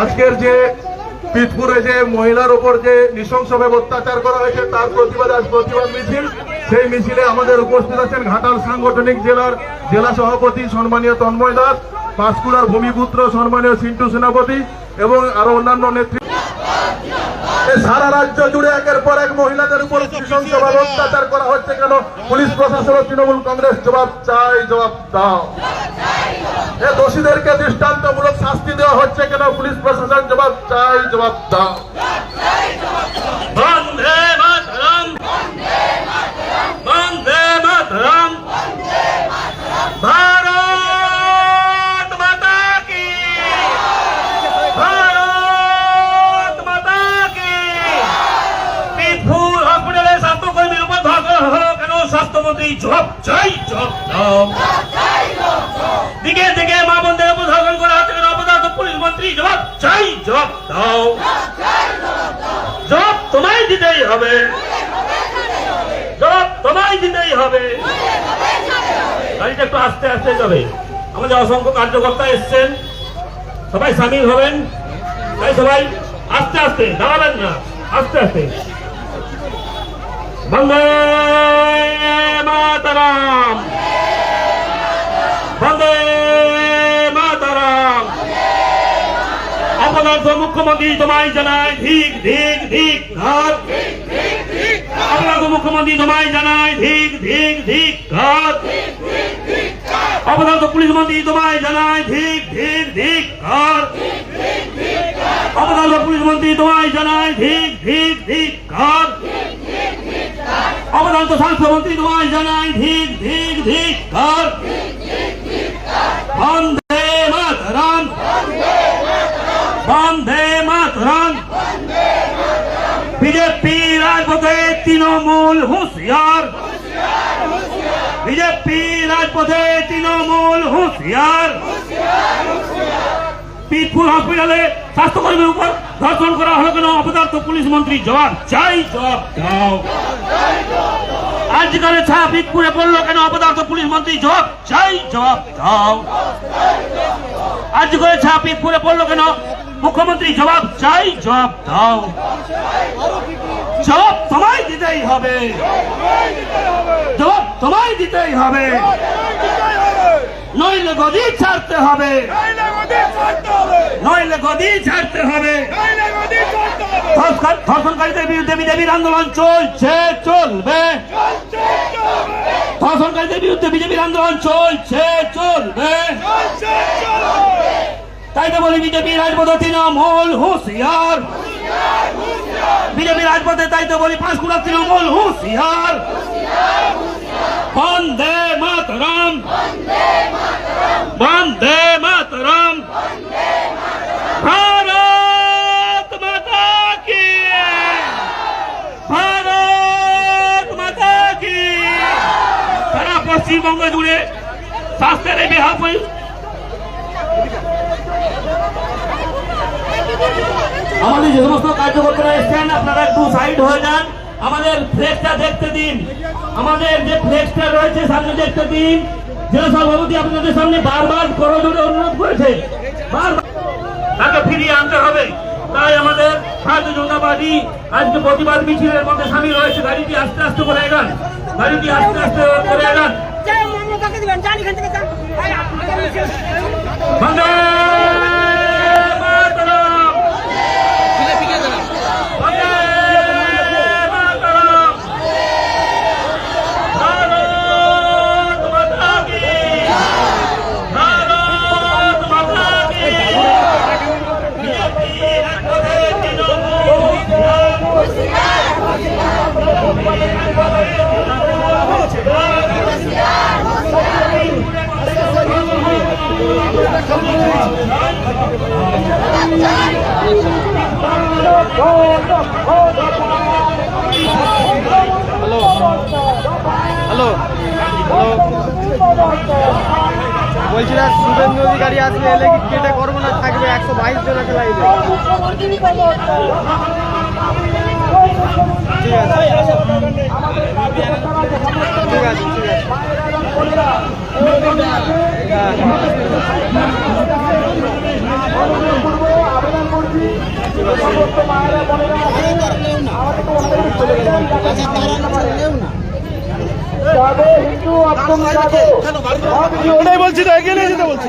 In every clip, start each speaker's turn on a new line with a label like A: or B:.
A: আজকের যে পিতপুরে যে মহিলার উপর যে নৃশংসভাবে অত্যাচার করা হয়েছে, তার প্রতিবাদে আজ প্রতিবাদ মিছিল। সেই মিছিলে আমাদের উপস্থিত আছেন ঘাটাল সাংগঠনিক জেলার জেলা সভাপতি সম্মানীয় তন্ময় দাস পাঁশকুড়ার ভূমিপুত্র সম্মানীয় সিন্টু সেনাপতি এবং আরও অন্যান্য নেতৃত্ব সারা রাজ্য জুড়ে একের পর এক মহিলাদের উপর নৃশংসভাবে অত্যাচার করা হচ্ছে কেন? পুলিশ প্রশাসন তৃণমূল কংগ্রেস জবাব চাই, জবাব দাও। দোষীদেরকে দৃষ্টান্তমূলক শাস্তি দেওয়া হচ্ছে কেন পুলিশ প্রশাসন জবাব চাই, জবাব দাও।
B: বন্দে মাতরম। বন্দে মাতরম। ভারত কেন? স্বাস্থ্যমন্ত্রী জবাব চাই, জবাব দাও। দাও। জবাব তোমায় দিতেই হবে। জবাব তোমায় দিতেই হবে। গাড়িটা একটু আস্তে আস্তে যাবে। আমাদের অসংখ্য কার্যকর্তা এসছেন। সবাই সামিল হবেন। তাই সবাই আস্তে আস্তে, দাঁড়াবেন না। আস্তে আস্তে। বন্দে মাতারাম বন্দে মাতারাম অপদার্থ মুখ্যমন্ত্রী তোমায় জানায় ধিক ধিক ধিক ঘর অপদার্থ মুখ্যমন্ত্রী তোমায় জানায় ধিক ধিক ধিক ঘর অপদার্থ পুলিশ মন্ত্রী তোমায় জানায় ধিক ধিক ধিক ঘর অপদার্থ পুলিশ মন্ত্রী তোমায় জানায় ধিক ধিক ধিক ঘর অপদার্থ স্বাস্থ্যমন্ত্রী তোমায় জানায় ধিক ধিক ধিক ঘর বন্দে মাতরম বন্দে মাতরম বিজেপি রাজপথে তৃণমূল হুঁশিয়ার বিজেপি রাজপথে তৃণমূল হুঁশিয়ার। পিটপুর হসপিটালে স্বাস্থ্যকর্মীর উপর ধর্ষণ করা হলো কেন? অপদার্থ পুলিশ মন্ত্রী জবাব চাই, জবাব দাও। আজকালে ছা পিটপুরে পড়ল কেন? অপদার্থ পুলিশ মন্ত্রী জবাব চাই, জবাব দাও। আজ করে ছা পিটপুরে পড়ল কেন? মুখ্যমন্ত্রী জবাব চাই, জবাব দাও। তোমায় দিতেই হবে। জবাব তোমায় দিতেই হবে। নইলে গদি ছাড়তে হবে। নইলে গদি ছাড়তে হবে। ধর্ষণ- ধর্ষণকারীদের বিরুদ্ধে বিজেপির আন্দোলন চলছে, চলবে। ধর্ষণকারীদের বিরুদ্ধে বিজেপির আন্দোলন চলছে, চলবে। তাই তো বলি বিজেপি রাজপথে তৃণমূল হুঁশিয়ার। বিজেপি রাজপথে, তাই তো বলি পাঁশকুড়া তৃণমূল, হুঁশিয়ার। বন্দে মাতরম। বন্দে মাতরম। ভারত মাতা কি ভারত মাতা কি সারা পশ্চিমবঙ্গ জুড়ে স্বাস্থ্যের পরি- আমাদের যে সমস্ত কার্যকর্তারা এসছেন আপনারা একটু সাইড হয়ে যান। আমাদের ফ্লেক্সটা দেখতে দিন। আমাদের যে ফ্লেক্সটা রয়েছে সামনে দেখতে দিন। জেলা সভাপতি আপনাদের সামনে বারবার করজোড়ে অনুরোধ করেছে। বারবার। তাকে ফিরিয়ে আনতে হবে। তাই আমাদের ভারতীয় জনতা পার্টি আজকে প্রতিবাদ মিছিলের মধ্যে সামিল হয়েছে। গাড়িটি আস্তে আস্তে করে এগান গাড়িটি আস্তে আস্তে করে এগান
C: মমতাকে দিবেন যান এখান থেকে যান এই আপনাদের মিছিল।
B: বন্দে মাতরম বন্দে মাতরম ভারত মাতা কি ভারত মাতা কি বিজেপি রাজপথে তৃণমূল
D: হ্যালো বলছিলাম শুভেন্দু অধিকারী আসলে এলে কি কেটে করব না, থাকবে একশো বাইশ জন আছে লাইনে
E: ওটাই বলছি তো এগিয়ে নিয়ে যেতে বলছি।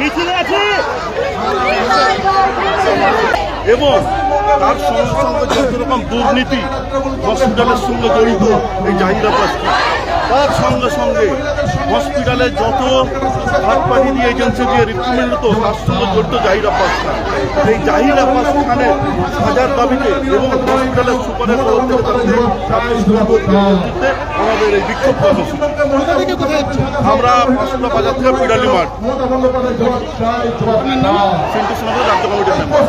C: মিছিলে আছে।
E: এবং তার সঙ্গে সঙ্গে যত রকম দুর্নীতি, হসপিটালের সঙ্গে জড়িত এই জাহিরা তার সঙ্গে সঙ্গে হসপিটালে যত থার্ড পার্টি দিয়ে এজেন্সি দিয়ে রিক্রুটমেন্ট হতো তার সঙ্গে জড়িত জাহিরা পাস খান। এই জাহিরা পাস খানের হাজার দাবিতে এবং হসপিটালের সুপারের আমাদের এই বিক্ষোভ কর্মসূচি আমরা পাঁচটা বাজার থেকে পিডালি মাঠ। সেন্টু সমাজের রাজ্য কমিটির মেম্বার